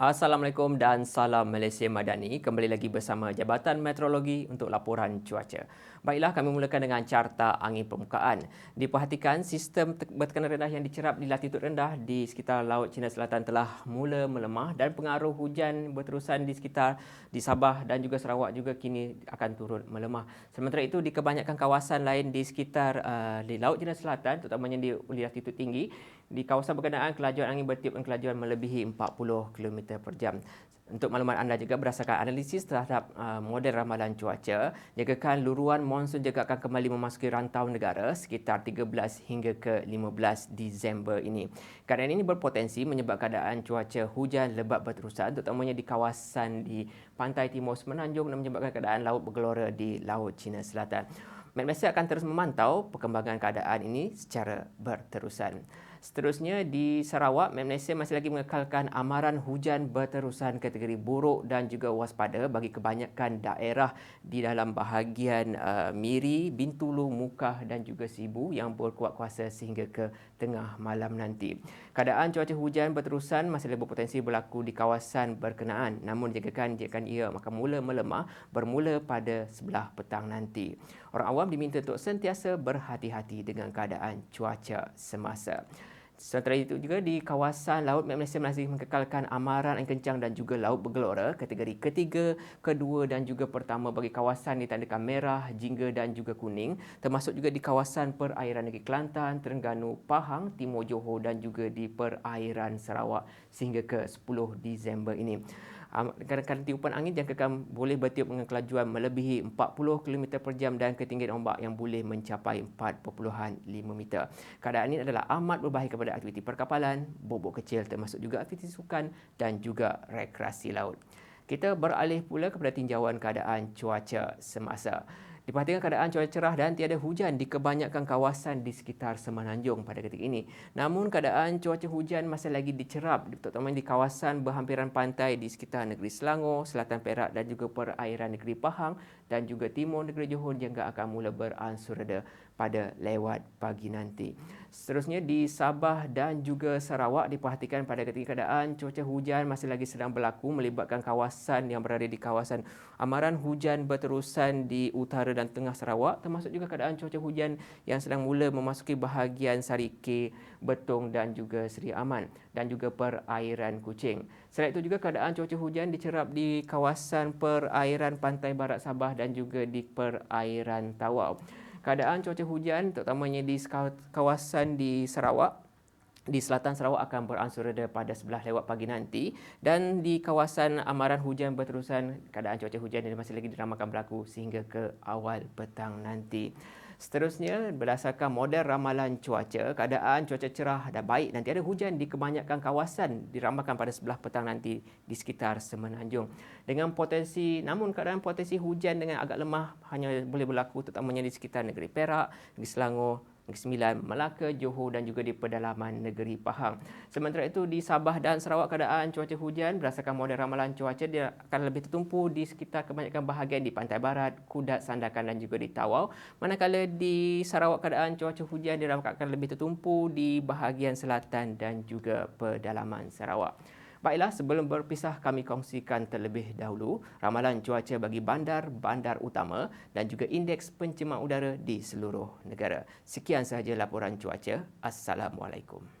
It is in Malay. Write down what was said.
Assalamualaikum dan salam Malaysia Madani. Kembali lagi bersama Jabatan Meteorologi untuk laporan cuaca. Baiklah, kami mulakan dengan carta angin permukaan. Diperhatikan sistem bertekanan rendah yang dicerap di latitud rendah di sekitar Laut Cina Selatan telah mula melemah dan pengaruh hujan berterusan di sekitar di Sabah dan juga Sarawak juga kini akan turut melemah. Sementara itu di kebanyakan kawasan lain di sekitar uh, di Laut Cina Selatan terutamanya di, di latitud tinggi di kawasan berkenaan kelajuan angin bertiup dan kelajuan melebihi 40 km per jam. Untuk maklumat anda juga berdasarkan analisis terhadap uh, model ramalan cuaca, jagakan luruan monsun juga akan kembali memasuki rantau negara sekitar 13 hingga ke 15 Disember ini. Keadaan ini berpotensi menyebabkan keadaan cuaca hujan lebat berterusan terutamanya di kawasan di pantai timur semenanjung dan menyebabkan keadaan laut bergelora di Laut Cina Selatan. Met akan terus memantau perkembangan keadaan ini secara berterusan. Seterusnya di Sarawak, Malaysia masih lagi mengekalkan amaran hujan berterusan kategori buruk dan juga waspada bagi kebanyakan daerah di dalam bahagian uh, Miri, Bintulu, Mukah dan juga Sibu yang berkuat kuasa sehingga ke tengah malam nanti. Keadaan cuaca hujan berterusan masih lagi berpotensi berlaku di kawasan berkenaan namun jagakan jika ia akan mula melemah bermula pada sebelah petang nanti. Orang awam diminta untuk sentiasa berhati-hati dengan keadaan cuaca semasa. Sementara itu juga di kawasan Laut Malaysia masih mengekalkan amaran angin kencang dan juga laut bergelora. Kategori ketiga, kedua dan juga pertama bagi kawasan ditandakan merah, jingga dan juga kuning. Termasuk juga di kawasan perairan negeri Kelantan, Terengganu, Pahang, Timur Johor dan juga di perairan Sarawak sehingga ke 10 Disember ini kadang-kadang tiupan angin yang akan boleh bertiup dengan kelajuan melebihi 40 km per jam dan ketinggian ombak yang boleh mencapai 4.5 meter. Keadaan ini adalah amat berbahaya kepada aktiviti perkapalan, bobok kecil termasuk juga aktiviti sukan dan juga rekreasi laut. Kita beralih pula kepada tinjauan keadaan cuaca semasa. Diperhatikan keadaan cuaca cerah dan tiada hujan di kebanyakan kawasan di sekitar Semenanjung pada ketika ini. Namun keadaan cuaca hujan masih lagi dicerap terutama di kawasan berhampiran pantai di sekitar negeri Selangor, Selatan Perak dan juga perairan negeri Pahang dan juga timur negeri Johor juga akan mula beransur reda pada lewat pagi nanti. Seterusnya di Sabah dan juga Sarawak diperhatikan pada ketika keadaan cuaca hujan masih lagi sedang berlaku melibatkan kawasan yang berada di kawasan amaran hujan berterusan di utara dan tengah Sarawak termasuk juga keadaan cuaca hujan yang sedang mula memasuki bahagian Sarike, Betong dan juga Seri Aman dan juga perairan Kuching. Selain itu juga keadaan cuaca hujan dicerap di kawasan perairan pantai barat Sabah dan juga di perairan Tawau keadaan cuaca hujan terutamanya di kawasan di Sarawak di selatan Sarawak akan beransur reda pada sebelah lewat pagi nanti dan di kawasan amaran hujan berterusan keadaan cuaca hujan ini masih lagi diramakan berlaku sehingga ke awal petang nanti. Seterusnya, berdasarkan model ramalan cuaca, keadaan cuaca cerah dan baik nanti ada hujan di kebanyakan kawasan diramalkan pada sebelah petang nanti di sekitar Semenanjung. Dengan potensi, namun keadaan potensi hujan dengan agak lemah hanya boleh berlaku terutamanya di sekitar negeri Perak, negeri Selangor, Sembilan, Melaka, Johor dan juga di pedalaman negeri Pahang. Sementara itu di Sabah dan Sarawak keadaan cuaca hujan berdasarkan model ramalan cuaca dia akan lebih tertumpu di sekitar kebanyakan bahagian di pantai barat, Kudat, Sandakan dan juga di Tawau. Manakala di Sarawak keadaan cuaca hujan dia akan lebih tertumpu di bahagian selatan dan juga pedalaman Sarawak. Baiklah, sebelum berpisah kami kongsikan terlebih dahulu ramalan cuaca bagi bandar-bandar utama dan juga indeks pencemaran udara di seluruh negara. Sekian sahaja laporan cuaca. Assalamualaikum.